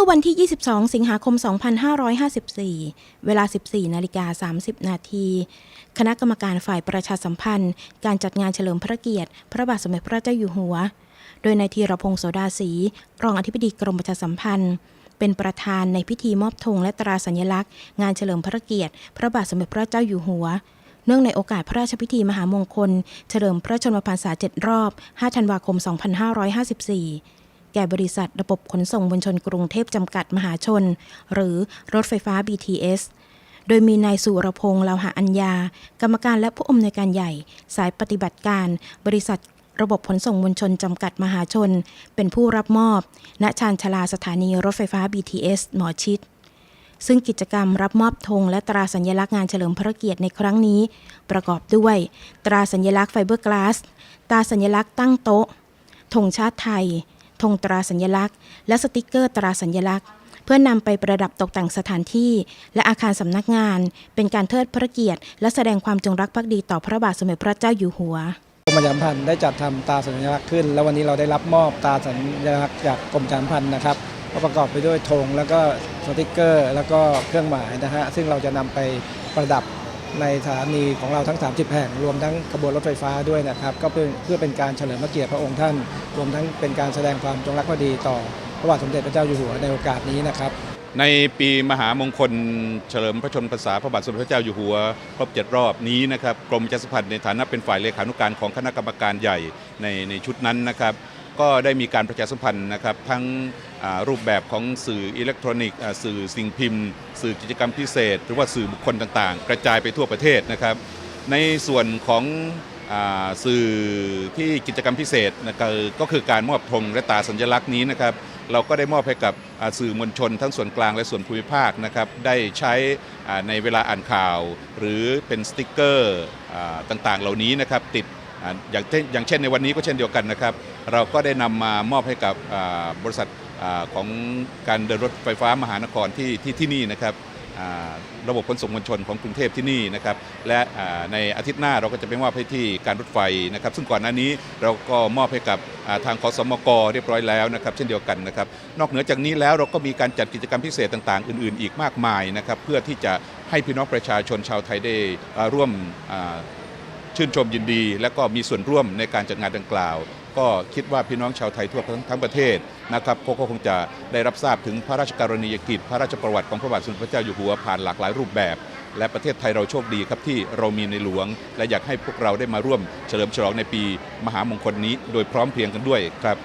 มื่อวันที่ 22 สิงหาคม 2554 เวลา 14 นาฬิกา 30 นาที คณะกรรมการฝ่ายประชาสัมพันธ์ การจัดงานเฉลิมพระเกียรติ พระบาทสมเด็จพระเจ้าอยู่หัว โดยนายธีรพงศ์โสดาศรีรองอธิบดีกรมประชาสัมพันธ์ เป็นประธานในพิธีมอบธงและตราสัญลักษณ์ งานเฉลิมพระเกียรติ พระบาทสมเด็จพระเจ้าอยู่หัว เนื่องในโอกาสพระราชพิธีมหามงคล เฉลิมพระชนมพรรษา 7 รอบ 5 ธันวาคม 2554 แก่บริษัทระบบขนส่งมวลชนกรุงเทพจำกัดมหาชน หรือรถไฟฟ้า BTS โดยมีนายสุรพงษ์ลาวหะอัญญา กรรมการและผู้อำนวยการใหญ่ สายปฏิบัติการ บริษัทระบบขนส่งมวลชนจำกัดมหาชน เป็นผู้รับมอบ ณ ชานชาลาสถานีรถไฟฟ้า BTS หมอชิด ซึ่งกิจกรรมรับมอบธงและตราสัญลักษณ์งานเฉลิมพระเกียรติในครั้งนี้ ประกอบด้วย ตราสัญลักษณ์ไฟเบอร์กลาส ตราสัญลักษณ์ตั้งโต๊ะ ธงชาติไทย ธงตราสัญลักษณ์ และสติกเกอร์ตราสัญลักษณ์ เพื่อนำไปประดับตกแต่งสถานที่ และอาคารสำนักงาน เป็นการเทิดพระเกียรติ และแสดงความจงรักภักดีต่อพระบาทสมเด็จพระเจ้าอยู่หัวกรมประชาสัมพันธ์ได้จัดทำตราสัญลักษณ์ขึ้น แล้ววันนี้เราได้รับมอบตราสัญลักษณ์จากกรมประชาสัมพันธ์นะครับก็ประกอบไปด้วยธงแล้วก็สติกเกอร์ แล้วก็เครื่องหมายนะฮะซึ่งเราจะนำไปประดับ ในสถานีของเราทั้ง 30 แห่ง รวมทั้งขบวนรถไฟฟ้าด้วยนะครับ ก็เพื่อเพื่อเป็นการเฉลิมพระเกียรติพระองค์ท่าน รวมทั้งเป็นการแสดงความจงรักภักดีต่อพระบาทสมเด็จพระเจ้าอยู่หัวในโอกาสนี้นะครับ ในปีมหามงคลเฉลิมพระชนมพรรษาพระบาทสมเด็จพระเจ้าอยู่หัว ครบเจ็ดรอบนี้นะครับกรมประชาสัมพันธ์ในฐานะเป็นฝ่ายเลขานุการของคณะกรรมการใหญ่ในในชุดนั้นนะครับ ก็ได้มีการประชาสัมพันธ์นะครับทั้งรูปแบบของสื่ออิเล็กทรอนิกส์สื่อสิ่งพิมพ์ สื่อกิจกรรมพิเศษ หรือว่าสื่อบุคคลต่างๆ กระจายไปทั่วประเทศนะครับ ในส่วนของอสื่อที่กิจกรรมพิเศษนะครับก็คือการมอบธงและตาสัญลักษณ์นี้นะครับเราก็ได้มอบให้กับสื่อมวลชนทั้งส่วนกลางและส่วนภูมิภาคนะครับได้ใช้ในเวลาอ่านข่าว หรือเป็นสติกเกอร์อต่างๆ เหล่านี้นะครับติด อย่างเช่นอย่างเช่นในวันนี้ก็เช่นเดียวกันนะครับ เราก็ได้นำมามอบให้กับบริษัทของการเดินรถไฟฟ้ามหานครที่ที่ที่นี่นะครับระบบขนส่งมวลชนของกรุงเทพที่นี่นะครับ และในอาทิตย์หน้าเราก็จะไปมอบให้ที่การรถไฟนะครับ ซึ่งก่อนหน้านี้เราก็มอบให้กับทางขสมกเรียบร้อยแล้วนะครับ เช่นเดียวกันนะครับ นอกเหนือจากนี้แล้วเราก็มีการจัดกิจกรรมพิเศษต่าง ๆ อื่น ๆ อีกมากมายนะครับ เพื่อที่จะให้พี่น้องประชาชนชาวไทยได้ร่วม ชื่นชมยินดี และก็มีส่วนร่วมในการจัดงานดังกล่าว ก็คิดว่าพี่น้องชาวไทยทั่วทั้งงประเทศนะครับเขาก็คงจะได้รับทราบถึงพระราชกรณียกิจ พระราชประวัติของพระบาทสมเด็จพระเจ้าอยู่หัวผ่านหลากหลายรูปแบบ และประเทศไทยเราโชคดีครับที่เรามีในหลวง และอยากให้พวกเราได้มาร่วมเฉลิมฉลองในปี มหามงคลนี้ โดยพร้อมเพรียงกันด้วยครับ